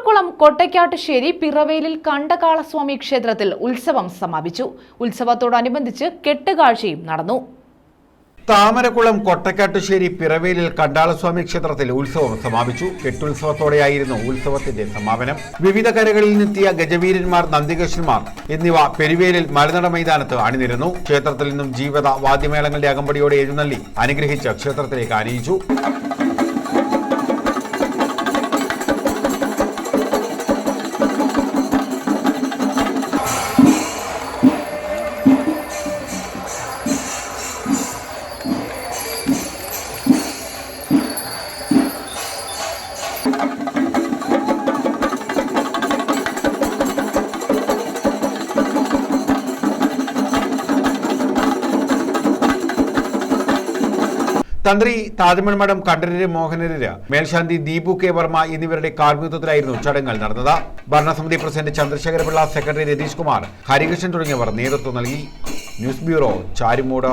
താമരക്കുളം കൊട്ടയ്ക്കാട്ടുശ്ശേരി പിറവേലിൽ കണ്ടകാളസ്വാമി ക്ഷേത്രത്തിൽ ഉത്സവം സമാപിച്ചു. ഉത്സവത്തോടനുബന്ധിച്ച് കെട്ടുകാഴ്ചയും നടന്നു. താമരക്കുളം കൊട്ടക്കാട്ടുശ്ശേരി പിറവേലിൽ കണ്ടാളസ്വാമി ക്ഷേത്രത്തിൽ ഉത്സവം സമാപിച്ചു. കെട്ടുത്സവത്തോടെയായിരുന്നു ഉത്സവത്തിന്റെ സമാപനം. വിവിധ കരകളിൽ നിന്നെത്തിയ ഗജവീരന്മാർ നന്ദികൃഷ്ണന്മാർ എന്നിവ പെരുവേലിൽ മലനട മൈതാനത്ത് അണിനിരുന്നു. ക്ഷേത്രത്തിൽ നിന്നും ജീവിത വാദ്യമേളങ്ങളുടെ അകമ്പടിയോടെ എഴുന്നള്ളി അനുഗ്രഹിച്ച ക്ഷേത്രത്തിലേക്ക് അണിയിച്ചു തന്ത്രി താജ്മൽ മഠം കണ്ഠരര് മോഹനരര് മേൽശാന്തി ദീപു കെ വർമ്മ എന്നിവരുടെ കാർമ്മികത്വത്തിലായിരുന്നു ചടങ്ങുകൾ നടന്നത്. ഭരണസമിതി പ്രസിഡന്റ് ചന്ദ്രശേഖരപിള്ള സെക്രട്ടറി രതീഷ് കുമാർ ഹരികൃഷ്ണൻ തുടങ്ങിയവർ നേതൃത്വം നൽകി. News bureau Charimood.